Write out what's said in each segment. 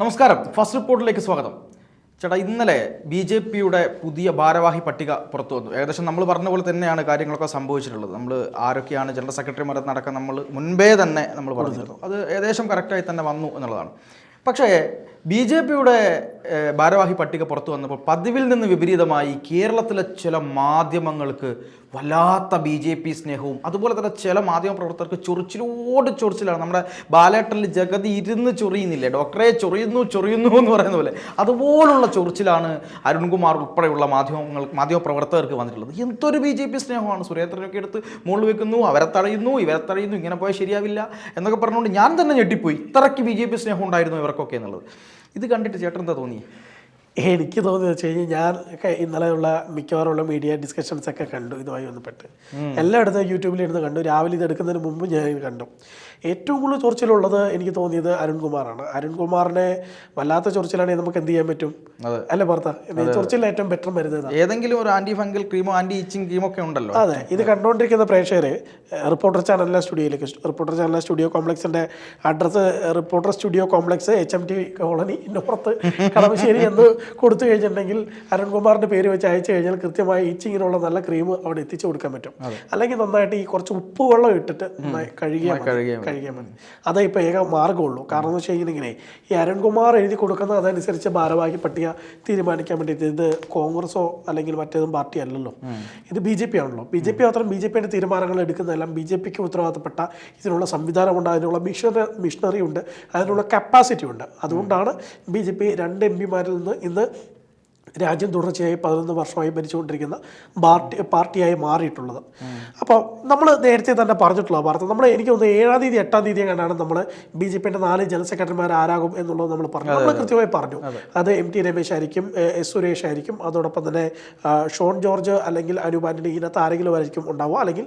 നമസ്കാരം. ഫസ്റ്റ് റിപ്പോർട്ടിലേക്ക് സ്വാഗതം. ചേട്ടാ ഇന്നലെ ബി ജെ പിയുടെ പുതിയ ഭാരവാഹി പട്ടിക പുറത്തു വന്നു. ഏകദേശം നമ്മൾ പറഞ്ഞ പോലെ തന്നെയാണ് കാര്യങ്ങളൊക്കെ സംഭവിച്ചിട്ടുള്ളത്. നമ്മൾ ആരൊക്കെയാണ് ജനറൽ സെക്രട്ടറിമാരെ നടക്കാൻ നമ്മൾ മുൻപേ തന്നെ നമ്മൾ പറഞ്ഞിരുന്നു. അത് ഏകദേശം കറക്റ്റായി തന്നെ വന്നു എന്നുള്ളതാണ്. പക്ഷേ ബി ജെ പിയുടെ ഭാരവാഹി പട്ടിക പുറത്തു വന്നപ്പോൾ പതിവിൽ നിന്ന് വിപരീതമായി കേരളത്തിലെ ചില മാധ്യമങ്ങൾക്ക് വല്ലാത്ത ബി ജെ പി സ്നേഹവും അതുപോലെ തന്നെ ചില മാധ്യമ പ്രവർത്തകർക്ക് ചൊറിച്ചിലോട് ചൊറിച്ചിലാണ്. നമ്മുടെ ബാലേട്ടനിൽ ജഗതി ഇരുന്ന് ചൊറിയുന്നില്ലേ? ഡോക്ടറെ ചൊറിയുന്നു ചൊറിയുന്നു എന്ന് പറയുന്ന പോലെ. അതുപോലുള്ള ചൊറിച്ചിലാണ് അരുൺകുമാർ ഉൾപ്പെടെയുള്ള മാധ്യമങ്ങൾ മാധ്യമ പ്രവർത്തകർക്ക് വന്നിട്ടുള്ളത്. എന്തൊരു ബി ജെ പി സ്നേഹമാണ്. സുരേന്ദ്രനൊക്കെ എടുത്ത് മുകളിൽ വെക്കുന്നു അവരെ തടയുന്നു ഇവരെ തടയുന്നു ഇങ്ങനെ പോയാൽ ശരിയാവില്ല എന്നൊക്കെ പറഞ്ഞുകൊണ്ട് ഞാൻ തന്നെ ഞെട്ടിപ്പോയി. ഇത്രയ്ക്ക് ബി ജെ പി സ്നേഹം ഉണ്ടായിരുന്നു ഇവർക്കൊക്കെ എന്നുള്ളത്. ഇത് കണ്ടിട്ട് ചേട്ടൻ എന്താ തോന്നി? എനിക്ക് തോന്നിയത് വെച്ച് കഴിഞ്ഞാൽ ഞാൻ ഒക്കെ ഇന്നലെയുള്ള മിക്കവാറുള്ള മീഡിയ ഡിസ്കഷൻസ് ഒക്കെ കണ്ടു ഇതുമായി ബന്ധപ്പെട്ട്. എല്ലായിടത്തും യൂട്യൂബിൽ ഇരുന്ന് കണ്ടു. രാവിലെ ഇത് എടുക്കുന്നതിന് മുമ്പ് ഞാൻ ഇത് കണ്ടു. ഏറ്റവും കൂടുതൽ ചൊറിച്ചിലുള്ളത് എനിക്ക് തോന്നിയത് അരുൺകുമാറാണ്. അരുൺകുമാറിനെ വല്ലാത്ത ചൊറിച്ചിലാണെങ്കിൽ നമുക്ക് എന്ത് ചെയ്യാൻ പറ്റും? അല്ലെ ഭർത്ത ചൊറിച്ചിൽ ഏറ്റവും ബെറ്റർ മരുന്ന്. ഏതെങ്കിലും ഒരു ആന്റി ഫംഗൽ ക്രീമോ ആന്റി ഇച്ചിങ് ക്രീമോ ഒക്കെ ഉണ്ടല്ലോ. അതെ. ഇത് കണ്ടുകൊണ്ടിരിക്കുന്ന പ്രേക്ഷകർ റിപ്പോർട്ടർ ചാനലിലെ സ്റ്റുഡിയോയിലേക്ക് റിപ്പോർട്ടർ ചാനലിലെ studio കോംപ്ലക്സിന്റെ address reporter studio complex H M T colony ഇന്നപ്പുറത്ത് Kalamassery എന്ന് കൊടുത്തു കഴിഞ്ഞിട്ടുണ്ടെങ്കിൽ അരുൺകുമാറിന്റെ പേര് വെച്ച് അയച്ചു കഴിഞ്ഞാൽ കൃത്യമായി ഇച്ചിങ്ങിനുള്ള നല്ല ക്രീം അവിടെ എത്തിച്ചു കൊടുക്കാൻ പറ്റും. അല്ലെങ്കിൽ നന്നായിട്ട് ഈ കുറച്ച് ഉപ്പ് വെള്ളം ഇട്ടിട്ട് നന്നായി കഴുകിയാൽ കഴുകിയാൽ മതി അതേ ഇപ്പോൾ ഏക മാർഗമുള്ളൂ. കാരണം എന്ന് വെച്ച് കഴിഞ്ഞിട്ടുണ്ടെങ്കിൽ ഈ അരുൺകുമാർ എഴുതി കൊടുക്കുന്ന അതനുസരിച്ച് ഭാരവാഹി പട്ടിക തീരുമാനിക്കാൻ വേണ്ടിയിട്ട് ഇത് കോൺഗ്രസോ അല്ലെങ്കിൽ മറ്റേതും പാർട്ടി അല്ലല്ലോ. ഇത് ബി ജെ പി ആണല്ലോ. ബി ജെ പി മാത്രം ബി ജെ പിയുടെ തീരുമാനങ്ങൾ എടുക്കുന്നതെല്ലാം ബി ജെ പിക്ക് ഉത്തരവാദിത്തപ്പെട്ട ഇതിനുള്ള സംവിധാനമുണ്ട് അതിനുള്ള മിഷനറി മിഷനറി ഉണ്ട് അതിനുള്ള കപ്പാസിറ്റി ഉണ്ട്. അതുകൊണ്ടാണ് ബി ജെ പി രണ്ട് എം പിമാരിൽ നിന്ന് ഇന്ന് രാജ്യം തുടർച്ചയായി പതിനൊന്ന് വർഷമായി ഭരിച്ചുകൊണ്ടിരിക്കുന്ന പാർട്ടി പാർട്ടിയായി മാറിയിട്ടുള്ളത്. അപ്പോൾ നമ്മൾ നേരത്തെ തന്നെ പറഞ്ഞിട്ടുള്ള വാർത്ത. നമ്മൾ എനിക്ക് തോന്നുന്നു ഏഴാം തീയതി എട്ടാം തീയതി കണ്ടാണ് നമ്മൾ ബി ജെ പിയുടെ നാല് ജനറൽ സെക്രട്ടറിമാർ ആരാകും എന്നുള്ളത് നമ്മൾ പറഞ്ഞു. നമ്മൾ കൃത്യമായി പറഞ്ഞു. അത്. എം ടി രമേശ് ആയിരിക്കും എസ് സുരേഷ് ആയിരിക്കും അതോടൊപ്പം തന്നെ ഷോൺ ജോർജ് അല്ലെങ്കിൽ അനൂപ് ആന്റണി ഇതിനകത്ത് ആരെങ്കിലും ആയിരിക്കും ഉണ്ടാവുക. അല്ലെങ്കിൽ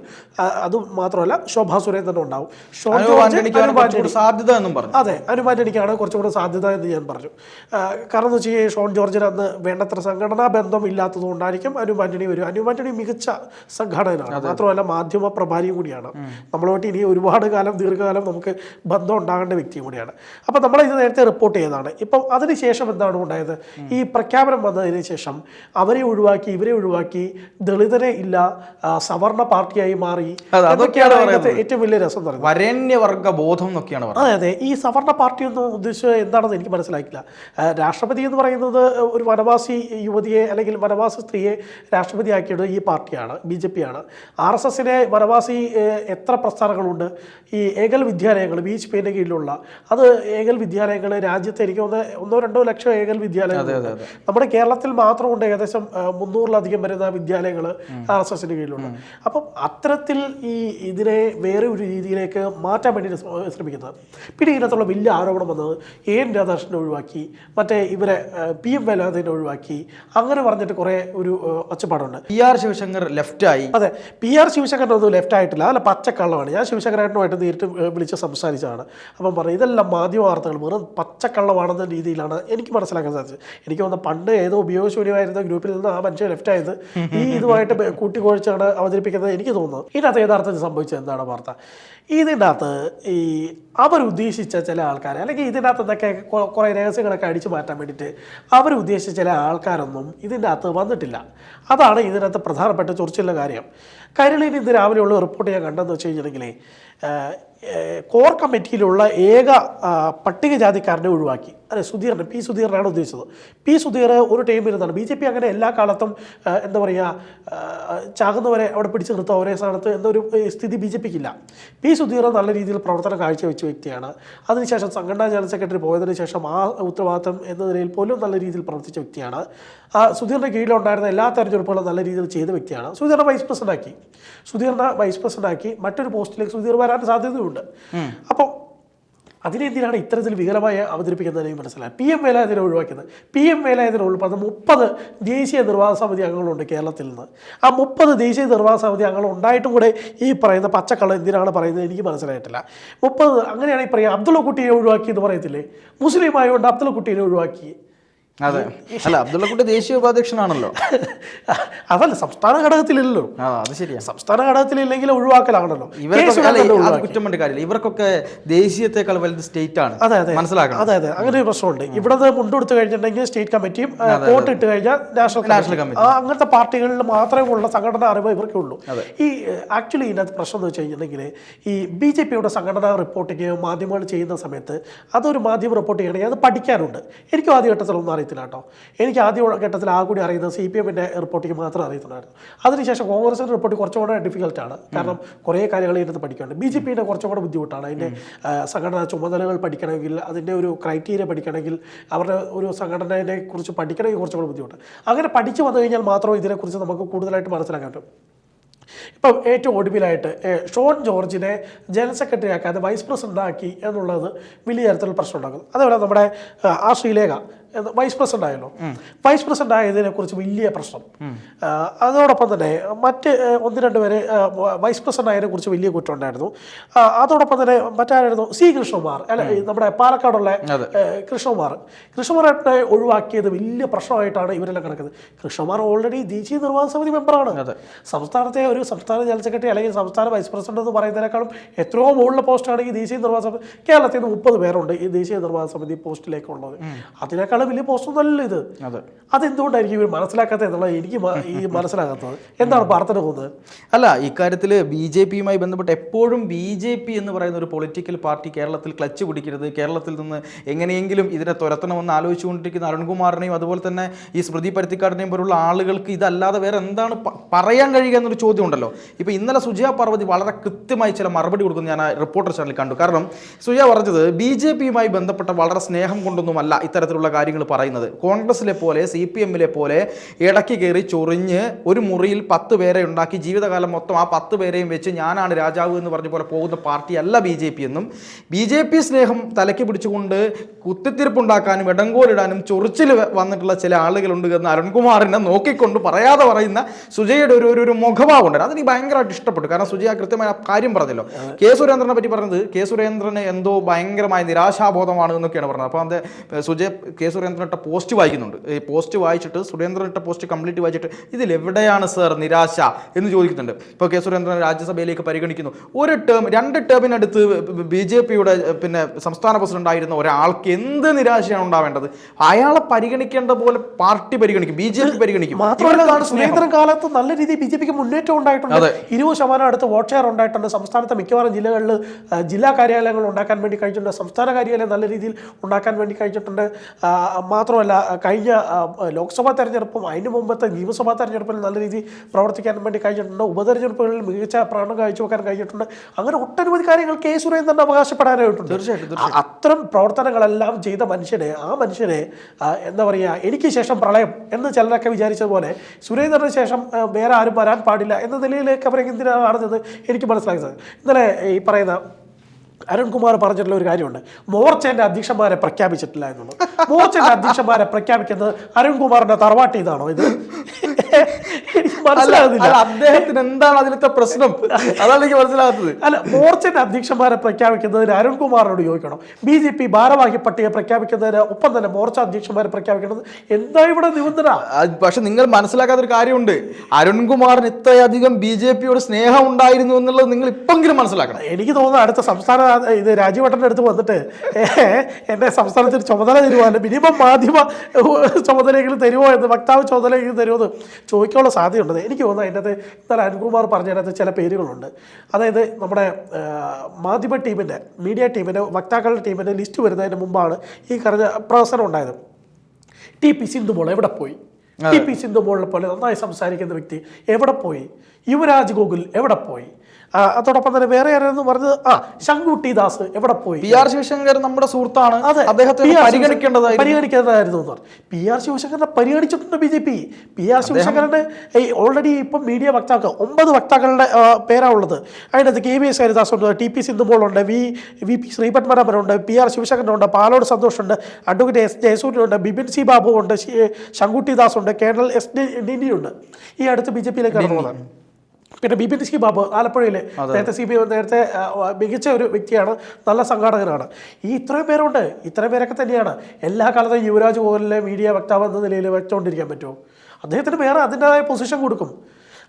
അത് മാത്രമല്ല ശോഭാ സുരേന്ദ്രൻ ഉണ്ടാവും. ഷോൺ ജോർജ് ആന്റണിക്കാണ് അനൂപ് സാധ്യത എന്നും പറഞ്ഞു. അതെ അനുമാനിക്കാണ് കുറച്ചും കുറച്ചുകൂടെ സാധ്യത എന്ന് ഞാൻ പറഞ്ഞു. കാരണം എന്ന് വെച്ച് കഴിഞ്ഞാൽ ഷോൺ ജോർജിന് അന്ന് വേണ്ടത്ര സംഘടനാ ബന്ധം ഇല്ലാത്തത് കൊണ്ടായിരിക്കും അനുമാന്റണി വരും അനുമാന്റണി മികച്ച സംഘടനയാണ് മാത്രമല്ല മാധ്യമ പ്രഭാരിയും കൂടിയാണ്. നമ്മളുമായിട്ട് ഇനി ഒരുപാട് കാലം ദീർഘകാലം നമുക്ക് ബന്ധം ഉണ്ടാകേണ്ട വ്യക്തിയും കൂടിയാണ്. അപ്പോൾ നമ്മൾ ഇത് നേരത്തെ റിപ്പോർട്ട് ചെയ്തതാണ്. ഇപ്പം അതിനുശേഷം എന്താണ് ഉണ്ടായത്? ഈ പ്രഖ്യാപനം വന്നതിന് ശേഷം അവരെ ഒഴിവാക്കി ഇവരെ ഒഴിവാക്കി ദളിതരെ ഇല്ല സവർണ പാർട്ടിയായി മാറി അതൊക്കെയാണ് ഏറ്റവും വലിയ രസം എന്ന് പറയുന്നത്. വരേണ്യവർഗ ബോധം എന്നൊക്കെയാണ് അതെ അതെ. ഈ സവർണ പാർട്ടി ഒന്നും ഉദ്ദേശിച്ചത് എന്താണെന്ന് എനിക്ക് മനസ്സിലാക്കില്ല രാഷ്ട്രപതി എന്ന് പറയുന്നത് ഒരു വനവാസി യുവതിയെ അല്ലെങ്കിൽ വനവാസി സ്ത്രീയെ രാഷ്ട്രപതിയാക്കിയത് ഈ പാർട്ടിയാണ് ബി ജെ പി ആണ് ആർ എസ് എസിനെ വനവാസി എത്ര പ്രസ്ഥാനങ്ങളുണ്ട്? ഈ ഏകൽ വിദ്യാലയങ്ങൾ ബി എച്ച് പിന്റെ കീഴിലുള്ള അത് ഏകൽ വിദ്യാലയങ്ങൾ രാജ്യത്ത് എനിക്ക് ഒന്ന് ഒന്നോ രണ്ടോ ലക്ഷം ഏകൽ വിദ്യാലയങ്ങൾ നമ്മുടെ കേരളത്തിൽ മാത്രമുണ്ട് ഏകദേശം മുന്നൂറിലധികം വരുന്ന വിദ്യാലയങ്ങൾ ആർ എസ് എസിന്റെ കീഴിലുണ്ട് അപ്പം അത്തരത്തിൽ ഈ ഇതിനെ വേറെ ഒരു രീതിയിലേക്ക് മാറ്റാൻ വേണ്ടി ശ്രമിക്കുന്നത്. പിന്നെ ഇതിനകത്തുള്ള വലിയ ആരോപണം വന്നത് എ എൻ രാധാകൃഷ്ണനെ ഒഴിവാക്കി മറ്റേ ഇവരെ പി എം വേലാതിനെ ഒഴിവാക്കി. അങ്ങനെ പറഞ്ഞിട്ട് കുറേ ഒരു ഒച്ചപ്പാടുണ്ട്. പി ആർ ശിവശങ്കർ ലെഫ്റ്റായി. അതെ പി ആർ ശിവശങ്കരനൊന്നും ലെഫ്റ്റ് ആയിട്ടില്ല അല്ല പച്ചക്കള്ളമാണ്. ഞാൻ ശിവശങ്കരേട്ടനുമായിട്ട് നേരിട്ട് വിളിച്ച് സംസാരിച്ചതാണ്. അപ്പം പറഞ്ഞു ഇതെല്ലാം മാധ്യമ വാർത്തകൾ. വെറും പച്ചക്കള്ളമാണെന്ന രീതിയിലാണ് എനിക്ക് മനസ്സിലാക്കാൻ സാധിച്ചത്. എനിക്ക് വന്ന പണ്ട് ഏതോ ഉപയോഗശൂന്യമായിരുന്ന ഗ്രൂപ്പിൽ നിന്ന് ആ മനുഷ്യൻ ലെഫ്റ്റ് ആയത് ഈ ഇതുമായിട്ട് കൂട്ടിക്കുഴച്ചാണ് അവതരിപ്പിക്കുന്നത് എനിക്ക് തോന്നുന്നത് ഇതിനകത്ത് യഥാർത്ഥത്തിൽ സംഭവിച്ചത് എന്താണ് വാർത്ത? ഇതിനകത്ത് ഈ അവരുദ്ദേശിച്ച ചില ആൾക്കാർ അല്ലെങ്കിൽ ഇതിനകത്തൊക്കെ കുറേ രഹസ്യങ്ങളൊക്കെ അടിച്ചു മാറ്റാൻ വേണ്ടിയിട്ട് അവരുദ്ദേശിച്ച ചില ആൾക്കാരൊന്നും ഇതിന്റെ അകത്ത് വന്നിട്ടില്ല. അതാണ് ഇതിനകത്ത് പ്രധാനപ്പെട്ട ചൊറിച്ചുള്ള കാര്യം. കൈരളിയിൽ ഇന്ന് രാവിലെയുള്ള റിപ്പോർട്ട് ഞാൻ കണ്ടെന്ന് വെച്ച് കഴിഞ്ഞിട്ടുണ്ടെങ്കിൽ കോർ കമ്മിറ്റിയിലുള്ള ഏക പട്ടികജാതിക്കാരനെ ഒഴിവാക്കി. അതെ സുധീറിന് പി സുധീറിനാണ് ഉദ്ദേശിച്ചത്. പി സുധീർ ഒരു ടീമിരുന്നാണ് ബി ജെ പി അങ്ങനെ എല്ലാ കാലത്തും എന്താ പറയുക ചാകുന്നവരെ അവിടെ പിടിച്ചു നിർത്തുക ഒരേ സ്ഥാനത്ത് എന്നൊരു സ്ഥിതി ബി ജെ പിക്കില്ല പി സുധീർ നല്ല രീതിയിൽ പ്രവർത്തനം കാഴ്ചവെച്ച വ്യക്തിയാണ്. അതിനുശേഷം സംഘടനാ ജനറൽ സെക്രട്ടറി പോയതിന് ശേഷം ആ ഉത്തരവാദിത്തം എന്ന നിലയിൽ പോലും നല്ല രീതിയിൽ പ്രവർത്തിച്ച വ്യക്തിയാണ്. ആ സുധീറിന്റെ കീഴിലുണ്ടായിരുന്ന എല്ലാ തെരഞ്ഞെടുപ്പുകളും നല്ല രീതിയിൽ ചെയ്ത വ്യക്തിയാണ്. സുധീറിനെ വൈസ് പ്രസിഡന്റ് ആക്കി. സുധീറിനെ വൈസ് പ്രസിഡന്റ് ആക്കി മറ്റൊരു പോസ്റ്റിലേക്ക് സുധീർ വരാൻ സാധ്യതയുണ്ട്. അപ്പോൾ അതിനെന്തിനാണ് ഇത്തരത്തിൽ വികലമായി അവതരിപ്പിക്കുന്നത് എനിക്ക് മനസ്സിലായി. പി എം വേലായുധനെ ഒഴിവാക്കുന്നത് പി എം വേലായുധനെ ഉൾപ്പെടുന്ന മുപ്പത് ദേശീയ നിർവാഹക സമിതി അംഗങ്ങളുണ്ട് കേരളത്തിൽ നിന്ന്. ആ മുപ്പത് ദേശീയ നിർവാഹ സമിതി അംഗങ്ങൾ ഉണ്ടായിട്ടും കൂടെ ഈ പറയുന്ന പച്ചക്കള്ള എന്തിനാണ് പറയുന്നത് എനിക്ക് മനസ്സിലായിട്ടില്ല. മുപ്പത് അങ്ങനെയാണെങ്കിൽ പറയാം അബ്ദുള്ള കുട്ടിയെ ഒഴിവാക്കി എന്ന് പറയത്തില്ലേ? മുസ്ലിം ആയതുകൊണ്ട് അബ്ദുള്ള കുട്ടീനെ ഒഴിവാക്കി. അതെ. അല്ല അബ്ദുള്ളക്കുട്ടി ദേശീയ ഉപാധ്യക്ഷനാണല്ലോ. അതല്ല സംസ്ഥാന ഘടകത്തിലില്ലല്ലോ. ആ അത് ശരിയാണ് സംസ്ഥാന ഘടകത്തിലില്ലെങ്കിൽ ഒഴിവാക്കലാണല്ലോ ഒഴിവാക്കി. കുറ്റം വേണ്ട കാര്യമില്ല. ഇവർക്കൊക്കെ ദേശീയത്തെക്കാൾ വലുത് സ്റ്റേറ്റ് ആണ് അതെ അതെ. മനസ്സിലാക്കണം. അതെ അതെ. അങ്ങനെ ഒരു പ്രശ്നമുണ്ട്. ഇവിടെ മുണ്ടെടുത്ത് കഴിഞ്ഞിട്ടുണ്ടെങ്കിൽ സ്റ്റേറ്റ് കമ്മിറ്റിയും വോട്ട് ഇട്ട് കഴിഞ്ഞാൽ നാഷണൽ നാഷണൽ കമ്മിറ്റി. അങ്ങനത്തെ പാർട്ടികളിൽ മാത്രമേ ഉള്ള സംഘടന അറിവ് ഇവർക്കേ ഉള്ളൂ. ഈ ആക്ച്വലി ഇതിനകത്ത് പ്രശ്നം എന്ന് വെച്ച് കഴിഞ്ഞിട്ടുണ്ടെങ്കിൽ ഈ ബി ജെ പിയുടെ സംഘടനാ റിപ്പോർട്ടിങ് മാധ്യമങ്ങൾ ചെയ്യുന്ന സമയത്ത് അതൊരു മാധ്യമ റിപ്പോർട്ട് ചെയ്യണമെങ്കിൽ അത് പഠിക്കാനുണ്ട്. എനിക്കും ആദ്യ ഘട്ടത്തിലൊന്നും അറിയത്തില്ല കേട്ടോ എനിക്ക് ആദ്യ ഘട്ടത്തിൽ ആ കൂടി അറിയുന്നത് സി പി എമ്മിന്റെ റിപ്പോർട്ടിക്ക് മാത്രമേ അറിയത്തുള്ളായിരുന്നു. അതിനുശേഷം കോൺഗ്രസിന്റെ റിപ്പോർട്ട് കുറച്ചുകൂടെ ഡിഫിക്കൽട്ടാണ് കാരണം കുറേ കാര്യങ്ങൾ ഇരുന്ന് പഠിക്കുന്നുണ്ട്. ബി ജെ പിയുടെ കുറച്ചുകൂടെ ബുദ്ധിമുട്ടാണ്. അതിന്റെ സംഘടന ചുമതലകൾ പഠിക്കണമെങ്കിൽ അതിന്റെ ഒരു ക്രൈറ്റീരിയ പഠിക്കണമെങ്കിൽ അവരുടെ ഒരു സംഘടനയെ കുറിച്ച് പഠിക്കണമെങ്കിൽ കുറച്ചുകൂടെ ബുദ്ധിമുട്ട്. അങ്ങനെ പഠിച്ചു വന്നു കഴിഞ്ഞാൽ മാത്രമേ ഇതിനെക്കുറിച്ച് നമുക്ക് കൂടുതലായിട്ട് മനസ്സിലാക്കാൻ പറ്റും. ഇപ്പം ഏറ്റവും ഒടുവിലായിട്ട് ഷോൺ ജോർജിനെ ജനറൽ സെക്രട്ടറി ആക്കാതെ വൈസ് പ്രസിഡന്റ് ആക്കി എന്നുള്ളത് വലിയ തരത്തിലുള്ള പ്രശ്നം അതേപോലെ നമ്മുടെ ആ, ശ്രീലേഖ വൈസ് പ്രസിഡന്റ് ആയല്ലോ. വൈസ് പ്രസിഡന്റ് ആയതിനെ കുറിച്ച് വലിയ പ്രശ്നം. അതോടൊപ്പം തന്നെ മറ്റ് ഒന്ന് രണ്ട് പേര് വൈസ് പ്രസിഡന്റ് ആയതിനെ കുറിച്ച് വലിയ കുറ്റം ഉണ്ടായിരുന്നു. അതോടൊപ്പം തന്നെ മറ്റാരായിരുന്നു? സി കൃഷ്ണകുമാർ അല്ല? നമ്മുടെ പാലക്കാടുള്ള കൃഷ്ണകുമാർ. കൃഷ്ണകുമാറിനെ ഒഴിവാക്കിയത് വലിയ പ്രശ്നമായിട്ടാണ് ഇവരെല്ലാം കിടക്കുന്നത് കൃഷ്ണകുമാർ ഓൾറെഡി ദേശീയ നിർവാഹക സമിതി മെമ്പറാണ്. സംസ്ഥാനത്തെ ഒരു സംസ്ഥാന ജനറൽ സെക്രട്ടറി അല്ലെങ്കിൽ സംസ്ഥാന വൈസ് പ്രസിഡന്റ് എന്ന് പറയുന്നതിനേക്കാളും എത്രയോ മുകളിലെ പോസ്റ്റാണ് ഈ ദേശീയ നിർവാഹക സമിതി. കേരളത്തിൽ നിന്ന് മുപ്പത് പേരുണ്ട് ഈ ദേശീയ നിർവാഹക സമിതി പോസ്റ്റിലേക്ക് ഉള്ളത് അതിനേക്കാളും വലിയ പോസ്റ്റ് നല്ല ഇത്. അതെ. അതെന്തുകൊണ്ടായിരിക്കും ഇവർ മനസ്സിലാക്കാത്തത് എന്നുള്ളത് എനിക്ക് ഈ മനസ്സിലാകാത്തത്? എന്താണ് പ്രാർത്ഥന പോകുന്നത്? അല്ല ഇക്കാര്യത്തിൽ ബി ജെ പിയുമായി ബന്ധപ്പെട്ട് എപ്പോഴും ബി ജെ പി എന്ന് പറയുന്ന ഒരു പൊളിറ്റിക്കൽ പാർട്ടി കേരളത്തിൽ ക്ലച്ച് പിടിക്കരുത്. കേരളത്തിൽ നിന്ന് എങ്ങനെയെങ്കിലും ഇതിനെ തുരത്തണമെന്ന് ആലോചിച്ചുകൊണ്ടിരിക്കുന്ന അരുൺകുമാറിനെയും അതുപോലെ തന്നെ ഈ സ്മൃതി പരുത്തിക്കാടിനെയും പോലുള്ള ആളുകൾക്ക് ഇതല്ലാതെ വേറെ എന്താണ് പറയാൻ കഴിയുക എന്നൊരു ചോദ്യം ഉണ്ടല്ലോ ഇപ്പോൾ ഇന്നലെ സുജയ പാർവതി വളരെ കൃത്യമായി ചില മറുപടി കൊടുക്കുന്ന. ഞാൻ ആ റിപ്പോർട്ടർ ചാനലിൽ കണ്ടു. കാരണം സുജയ പറഞ്ഞത് ബി ജെ പിയുമായി ബന്ധപ്പെട്ട വളരെ സ്നേഹം കൊണ്ടൊന്നുമല്ല ഇത്തരത്തിലുള്ള കാര്യങ്ങൾ പറയുന്നത്. കോൺഗ്രസിലെ പോലെ സി പി എമ്മിലെ പോലെ ഇടയ്ക്ക് കയറി ചൊറിഞ്ഞ് ഒരു മുറിയിൽ പത്ത് പേരെ ഉണ്ടാക്കി ജീവിതകാലം മൊത്തം ആ പത്ത് പേരെയും വെച്ച് ഞാനാണ് രാജാവ് എന്ന് പറഞ്ഞ പോലെ പോകുന്ന പാർട്ടിയല്ല ബി ജെ പി എന്നും. ബി ജെ പി സ്നേഹം തലയ്ക്ക് പിടിച്ചുകൊണ്ട് കുത്തിത്തിരിപ്പുണ്ടാക്കാനും ഇടങ്കോലിടാനും ചൊറിച്ചിൽ വന്നിട്ടുള്ള ചില ആളുകളുണ്ട് എന്ന് അരുൺകുമാറിനെ നോക്കിക്കൊണ്ട് പറയാതെ പറയുന്ന സുജയുടെ ഒരു ഒരു ഒരു മുഖഭാവം ഉണ്ട് അതെനിക്ക് ഭയങ്കരമായിട്ട് ഇഷ്ടപ്പെട്ടു. കാരണം സുജയ കൃത്യമായ കാര്യം പറഞ്ഞല്ലോ. കെ സുരേന്ദ്രനെ പറ്റി പറഞ്ഞത് കെ സുരേന്ദ്രന് എന്തോ ഭയങ്കരമായ നിരാശാബോധമാണ് എന്നൊക്കെയാണ് പറഞ്ഞത്. അപ്പോൾ അത് സുജയ കെ ഇട്ട പോസ്റ്റ് വായിക്കുന്നുണ്ട്. ഈ പോസ്റ്റ് വായിച്ചിട്ട് സുരേന്ദ്രൻ ഇട്ട പോസ്റ്റ് കംപ്ലീറ്റ് വായിച്ചിട്ട് ഇതിൽ എവിടെയാണ് സർ നിരാശ എന്ന് ചോദിക്കുന്നുണ്ട്. ഇപ്പോൾ കെ സുരേന്ദ്രൻ രാജ്യസഭയിലേക്ക് പരിഗണിക്കുന്നു. ഒരു ടേം രണ്ട് ടേമിനടുത്ത് ബി ജെ പിയുടെ പിന്നെ സംസ്ഥാന പ്രസിഡന്റ് ആയിരുന്ന ഒരാൾക്ക് എന്ത് നിരാശയാണ് ഉണ്ടാവേണ്ടത്? അയാളെ പരിഗണിക്കേണ്ട പോലെ പാർട്ടി പരിഗണിക്കും ബി ജെ പി പരിഗണിക്കും. മാത്രമല്ല സുരേന്ദ്രൻ കാലത്ത് നല്ല രീതിയിൽ ബി ജെ പിക്ക് മുന്നേറ്റം ഉണ്ടായിട്ടുണ്ട്. ഇരുപത് ശതമാനം അടുത്ത് വോട്ട് ഷെയർ ഉണ്ടായിട്ടുണ്ട്. സംസ്ഥാനത്തെ മിക്കവാറും ജില്ലകളിൽ ജില്ലാ കാര്യാലയങ്ങൾ ഉണ്ടാക്കാൻ വേണ്ടി കഴിച്ചിട്ടുണ്ട് സംസ്ഥാന കാര്യാലയം നല്ല രീതിയിൽ ഉണ്ടാക്കാൻ വേണ്ടി കഴിച്ചിട്ടുണ്ട് ആ, മാത്രമല്ല കഴിഞ്ഞ ലോക്സഭാ തെരഞ്ഞെടുപ്പും അതിന് മുമ്പത്തെ നിയമസഭാ തെരഞ്ഞെടുപ്പിൽ നല്ല രീതിയിൽ പ്രവർത്തിക്കാൻ വേണ്ടി കഴിഞ്ഞിട്ടുണ്ട്. ഉപതെരഞ്ഞെടുപ്പുകളിൽ മികച്ച പ്രകടനം കാഴ്ചവെക്കാൻ കഴിഞ്ഞിട്ടുണ്ട്. അങ്ങനെ ഒട്ടനവധി കാര്യങ്ങൾ കെ സുരേന്ദ്രൻ അവകാശപ്പെടാനായിട്ടുണ്ട്. തീർച്ചയായിട്ടും, അത്തരം പ്രവർത്തനങ്ങളെല്ലാം ചെയ്ത മനുഷ്യനെ ആ മനുഷ്യനെ എന്താ പറയുക എനിക്ക് ശേഷം പ്രളയം എന്ന് ചിലരൊക്കെ വിചാരിച്ചതുപോലെ സുരേന്ദ്രന് ശേഷം വേറെ ആരും വരാൻ പാടില്ല എന്ന നിലയിലേക്ക് അവരെ എന്തിനാണ് നടന്നത് എനിക്ക് മനസ്സിലാക്കുന്നത് ഇന്നലെ ഈ പറയുന്ന അരുൺകുമാർ പറഞ്ഞിട്ടുള്ള ഒരു കാര്യമുണ്ട്. മോർച്ചേന്റെ അധ്യക്ഷന്മാരെ പ്രഖ്യാപിച്ചിട്ടില്ല എന്നുള്ളത്. മോർച്ചേന്റെ അധ്യക്ഷന്മാരെ പ്രഖ്യാപിക്കുന്നത് അരുൺകുമാറിന്റെ തറവാട്ട് ഇതാണോ ഇത്? മനസ്സിലാകുന്നില്ല അദ്ദേഹത്തിന് എന്താണ് അതിലത്തെ പ്രശ്നം? അതാണ് എനിക്ക് മനസ്സിലാകുന്നത് അല്ല മോർച്ചന്റെ അധ്യക്ഷന്മാരെ പ്രഖ്യാപിക്കുന്നതിന് അരുൺകുമാറിനോട് ചോദിക്കണം. ബി ജെ പി ഭാരവാഹി പട്ടിക പ്രഖ്യാപിക്കുന്നതിന് ഒപ്പം തന്നെ മോർച്ച അധ്യക്ഷന്മാരെ പ്രഖ്യാപിക്കുന്നത് എന്താ ഇവിടെ നിബന്ധന? പക്ഷെ നിങ്ങൾ മനസ്സിലാക്കാത്ത ഒരു കാര്യമുണ്ട്. അരുൺകുമാറിന് ഇത്രയധികം ബി ജെ പിയോട് സ്നേഹം ഉണ്ടായിരുന്നു എന്നുള്ളത് നിങ്ങൾ ഇപ്പെങ്കിലും മനസ്സിലാക്കണം. എനിക്ക് തോന്നുന്നു അടുത്ത സംസ്ഥാന ഇത് രാജീവട്ടന്റെ അടുത്ത് വന്നിട്ട് എന്റെ എന്നെ സംസ്ഥാനത്തിന് ചുമതല തരുമോ അല്ല മിനിമം മാധ്യമ ചുമതലയെങ്കിലും തരുമോ എന്ന് വക്താവ് ചുമതലയെങ്കിലും തരുമോ എന്ന് ചോദിക്കാനുള്ള സാധ്യതയുണ്ട്. എനിക്ക് തോന്നുന്നത് അതിന്റെ അകത്ത് ഇന്നലെ അനുകുമാർ പറഞ്ഞതിനകത്ത് ചില പേരുകളുണ്ട്. അതായത് നമ്മുടെ മാധ്യമ ടീമിന്റെ മീഡിയ ടീമിന്റെ വക്താക്കളുടെ ടീമിന്റെ ലിസ്റ്റ് വരുന്നതിന് മുമ്പാണ് ഈ കറഞ്ഞ പ്രവർത്തനം ഉണ്ടായത്. ടി പി സിന്ധുമോൾ എവിടെ പോയി? ടി പി സിന്ധുമോളിനെ പോലെ നന്നായി സംസാരിക്കുന്ന വ്യക്തി എവിടെ പോയി? യുവരാജ് ഗോകുൽ എവിടെ പോയി? അതോടൊപ്പം തന്നെ വേറെ ആരെന്ന് പറഞ്ഞത്? ആ ശങ്കുട്ടി ദാസ് എവിടെ പോയി? പി ആർ ശിവശങ്കർ നമ്മുടെ സുഹൃത്താണ്. അതെ. അദ്ദേഹത്തെ പരിഗണിക്കേണ്ടതായിരുന്നു. പി ആർ ശിവശങ്കറിനെ പരിഗണിച്ചിട്ടുണ്ട് B J P. P R ശിവശങ്കറിന്റെ ഈ ഓൾറെഡി ഇപ്പം മീഡിയ വക്താക്കൾ ഒമ്പത് വക്താക്കളുടെ പേരാണുള്ളത്. പേരാ ഉള്ളത് അതിനകത്ത് കെ വി എസ് ഹരിദാസ് ഉണ്ട് ടി പി സിന്ധുമോളുണ്ട് വി വി പി ശ്രീപത്മനാഭനുണ്ട് പി ആർ ശിവശങ്കരനുണ്ട് പാലോട് സന്തോഷുണ്ട് അഡ്വക്കേറ്റ് എസ് ജയസൂര്യനുണ്ട് ബിപിൻ സി ബാബു ഉണ്ട് ശങ്കുട്ടി ദാസ് ഉണ്ട് കേണൽ എസ് ഡി ഡിനിയുണ്ട് ഉണ്ട് ഈ അടുത്ത് ബി ജെ പിയിലേക്ക് പോകുന്നത് പിന്നെ ബി പി ദിശി ബാബു ആലപ്പുഴയിലെ നേരത്തെ സി ബി നേരത്തെ മികച്ച ഒരു വ്യക്തിയാണ് നല്ല സംഘാടകനാണ്. ഈ ഇത്രയും പേരുണ്ട് ഇത്രയും പേരൊക്കെ തന്നെയാണ്. എല്ലാ കാലത്തും യുവരാജ് പോലുള്ള മീഡിയ വക്താവ് എന്ന നിലയിൽ വെച്ചുകൊണ്ടിരിക്കാൻ പറ്റുമോ? അദ്ദേഹത്തിന് വേറെ അതിന്റെതായ പൊസിഷൻ കൊടുക്കും.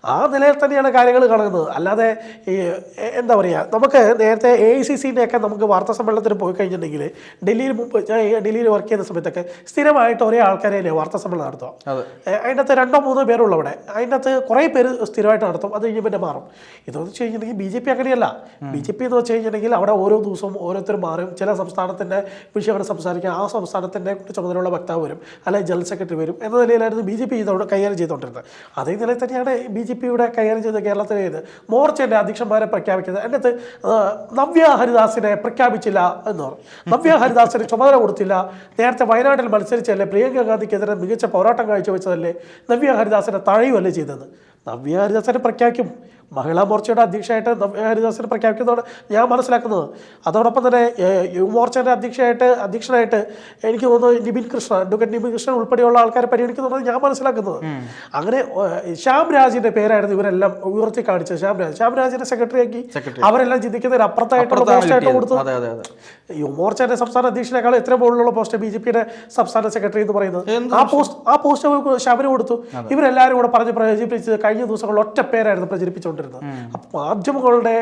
ആ നിലയിൽ തന്നെയാണ് കാര്യങ്ങൾ കാണുന്നത്. അല്ലാതെ ഈ എന്താ പറയുക നമുക്ക് നേരത്തെ എ ഐ സി സിന്റെയൊക്കെ നമുക്ക് വാർത്താ സമ്മേളനത്തിന് പോയി കഴിഞ്ഞിട്ടുണ്ടെങ്കിൽ ഡൽഹിയിൽ മുമ്പ് ഞാൻ ഡൽഹിയിൽ വർക്ക് ചെയ്യുന്ന സമയത്തൊക്കെ സ്ഥിരമായിട്ട് ഒരേ ആൾക്കാരെ അല്ലേ വാർത്താ സമ്മേളനം നടത്തുക? അതിനകത്ത് രണ്ടോ മൂന്നോ പേരുള്ള അവിടെ അതിനകത്ത് കുറേ പേര് സ്ഥിരമായിട്ട് നടത്തും. അത് കഴിഞ്ഞ് പിന്നെ മാറും. ഇതെന്ന് വെച്ച് കഴിഞ്ഞിട്ടുണ്ടെങ്കിൽ ബി ജെ പി അങ്ങനെയല്ല. ബി ജെ പി എന്ന് വെച്ച് കഴിഞ്ഞിട്ടുണ്ടെങ്കിൽ അവിടെ ഓരോ ദിവസവും ഓരോരുത്തർ മാറും. ചില സംസ്ഥാനത്തിന്റെ വിഷയം അവിടെ സംസാരിക്കുക. ആ സംസ്ഥാനത്തിന്റെ ചുമതലയുള്ള വക്താവ് വരും. അല്ലെങ്കിൽ ജനറൽ സെക്രട്ടറി വരും. എന്ന നിലയിലായിരുന്നു ബി ജെ പി ചെയ്തോണ്ട് കൈകാര്യം ചെയ്തുകൊണ്ടിരുന്നത്. അതേ നിലയിൽ തന്നെയാണ് ബി ജെ പിയുടെ കൈകാര്യം ചെയ്ത കേരളത്തിലെ ചെയ്ത് മോർച്ചയുടെ അധ്യക്ഷന്മാരെ പ്രഖ്യാപിക്കുന്നത്. അത് നവ്യ ഹരിദാസിനെ പ്രഖ്യാപിച്ചില്ല എന്ന് പറഞ്ഞു. നവ്യ ഹരിദാസിന് ചുമതല കൊടുത്തില്ല. നേരത്തെ വയനാട്ടിൽ മത്സരിച്ചല്ലേ പ്രിയങ്ക ഗാന്ധിക്കെതിരെ മികച്ച പോരാട്ടം കാഴ്ചവെച്ചതല്ലേ നവ്യ ഹരിദാസിനെ തഴയുമല്ലേ ചെയ്തത്? നവ്യ ഹരിദാസിനെ പ്രഖ്യാപിക്കും. മഹിളാ മോർച്ചയുടെ അധ്യക്ഷയായിട്ട് നവ്യ ഹരിദാസിനെ പ്രഖ്യാപിക്കുന്നതാണ് ഞാൻ മനസ്സിലാക്കുന്നത്. അതോടൊപ്പം തന്നെ യുവമോർച്ചയുടെ അധ്യക്ഷയായിട്ട് അധ്യക്ഷനായിട്ട് എനിക്ക് തോന്നുന്നു നിബിൻ കൃഷ്ണ അഡ്വക്കേറ്റ് നിബിൻ കൃഷ്ണൻ ഉൾപ്പെടെയുള്ള ആൾക്കാരെ പരിഗണിക്കുന്നുണ്ടെന്ന് ഞാൻ മനസ്സിലാക്കുന്നത്. അങ്ങനെ ശ്യാം രാജിന്റെ പേരായിരുന്നു ഇവരെല്ലാം ഉയർത്തി കാണിച്ചത്. ശ്യാം രാജ് ശ്യാം രാജിനെ സെക്രട്ടറി ആക്കി Secretary. അവരെല്ലാം ചിന്തിക്കുന്നതിന് അപ്പുറത്തായിട്ടുള്ള പോസ്റ്റായിട്ട്. കൊടുത്തു. യുവമോർച്ചയുടെ സംസ്ഥാന അധ്യക്ഷനേക്കാൾ എത്ര മുകളിലുള്ള പോസ്റ്റ് ബി ജെ പിയുടെ സംസ്ഥാന സെക്രട്ടറി എന്ന് പറയുന്നത്. ആ പോസ്റ്റ് ആ പോസ്റ്റ് ശബരി കൊടുത്തു. ഇവരെല്ലാവരും കൂടെ പറഞ്ഞ് പ്രചരിപ്പിച്ച് കഴിഞ്ഞ ദിവസങ്ങളിൽ ഒറ്റ പേരായിരുന്നു പ്രചരിപ്പിച്ചുകൊണ്ടിരുന്നത്. അപ്പൊ മാധ്യമങ്ങളുടെ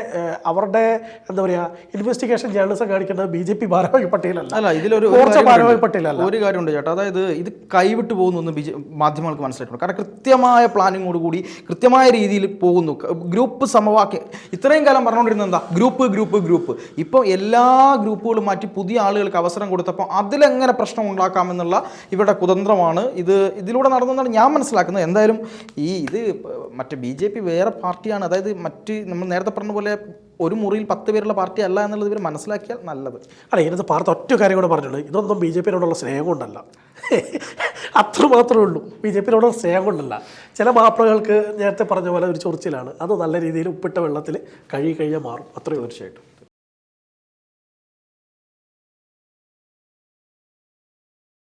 അവരുടെ എന്താ പറയാ ഇൻവെസ്റ്റിഗേഷൻ ജേർണലിസം കാണിക്കേണ്ടത് ബി ജെ പി ഭാരവാഹി പട്ടികയിലല്ല അല്ല ഇതിലൊരു. ഭാരവാഹി പട്ടികയിലല്ല ഒരു കാര്യമുണ്ട് ചേട്ടാ. അതായത് ഇത് കൈവിട്ട് പോകുന്നു ബി ജെ മാധ്യമങ്ങൾക്ക് മനസ്സിലായിട്ടുണ്ട് കാരണം കൃത്യമായ പ്ലാനിങ്ങോട് കൂടി കൃത്യമായ രീതിയിൽ പോകുന്നു. ഗ്രൂപ്പ് സമവാക്യം ഇത്രയും കാലം പറഞ്ഞുകൊണ്ടിരുന്നത് എന്താ? ഗ്രൂപ്പ് ഗ്രൂപ്പ് ഗ്രൂപ്പ് ഇപ്പോൾ എല്ലാ ഗ്രൂപ്പുകളും മാറ്റി പുതിയ ആളുകൾക്ക് അവസരം കൊടുത്തപ്പോൾ അതിലെങ്ങനെ പ്രശ്നം ഉണ്ടാക്കാമെന്നുള്ള ഇവരുടെ കുതന്ത്രമാണ് ഇത്. ഇതിലൂടെ നടന്നതെന്നാണ് ഞാൻ മനസ്സിലാക്കുന്നത്. എന്തായാലും ഈ ഇത് മറ്റേ ബി ജെ പി വേറെ പാർട്ടിയാണ്. അതായത് മറ്റ് നമ്മൾ നേരത്തെ പറഞ്ഞ പോലെ ഒരു മുറിയിൽ പത്ത് പേരുള്ള പാർട്ടി അല്ല എന്നുള്ളത് ഇവർ മനസ്സിലാക്കിയാൽ നല്ലത്. അല്ല ഇതിനകത്ത് പാർട്ടി ഒറ്റ കാര്യം കൂടെ പറഞ്ഞുള്ളൂ. ഇതൊന്നും ബി ജെ പിന്നോടുള്ള സ്നേഹം കൊണ്ടല്ല. അത്ര മാത്രമേ ഉള്ളൂ. ബി ജെ പിന്നോടുള്ള സ്നേഹം കൊണ്ടല്ല. ചില മാപ്പിളകൾക്ക് നേരത്തെ പറഞ്ഞ പോലെ ഒരു ചൊറിച്ചിലാണ്. അത് നല്ല രീതിയിൽ ഉപ്പിട്ട വെള്ളത്തിൽ കഴുകി കഴിഞ്ഞാൽ മാറും. അത്രയും തീർച്ചയായിട്ടും.